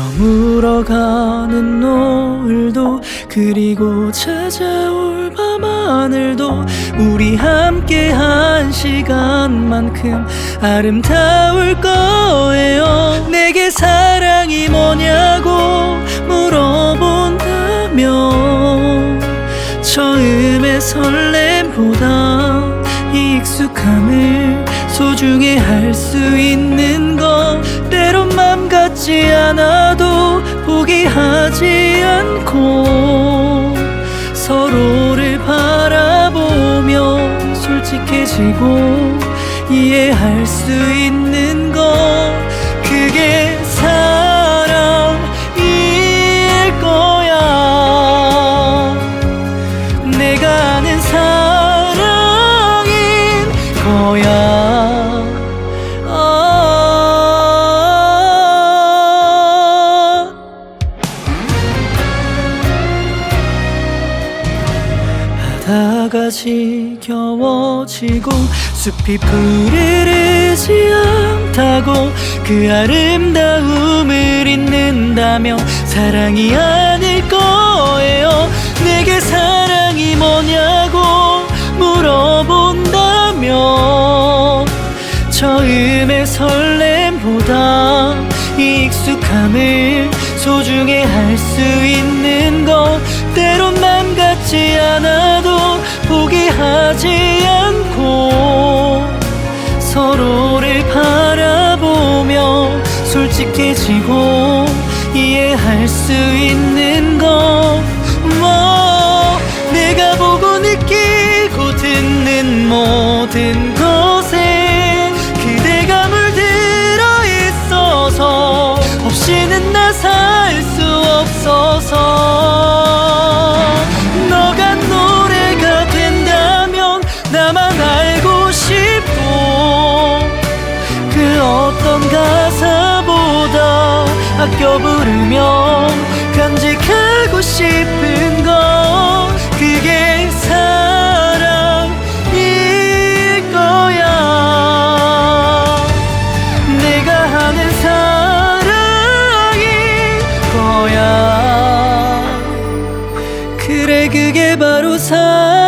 저물어가는 노을도 그리고 찾아올 밤하늘도 우리 함께 한 시간만큼 아름다울 거예요. 내게 사랑이 뭐냐고 물어본다면 처음의 설렘보다 이 익숙함을 소중히 할 수 있는 것 때론 맘 같지 않아도 포기하지 않고 서로를 바라보며 솔직해지고 이해할 수 있는 것 그게 사랑일 거야. 내가 아는 사랑인 거야 바다가 지겨워지고 숲이 푸르르지 않다고 그 아름다움을 잊는다면 사랑이 아닐 거예요. 내게 사랑이 뭐냐고 물어본다면 처음의 설렘보다 이 익숙함을 소중히 할수 있는 것 때론 맘 같지 않아 솔직해지고 이해할 수 있는 것. 뭐, 내가 보고 느끼고 듣는 모든 것에 그대가 물들어 있어서 없이는 나 살 수 없어서 너가 노래가 된다면 나만 알고 싶고 그 어떤 가사보다 아껴 부르며 간직하고 싶은 것 그게 사랑일 거야. 내가 하는 사랑일 거야. 그래 그게 바로 사랑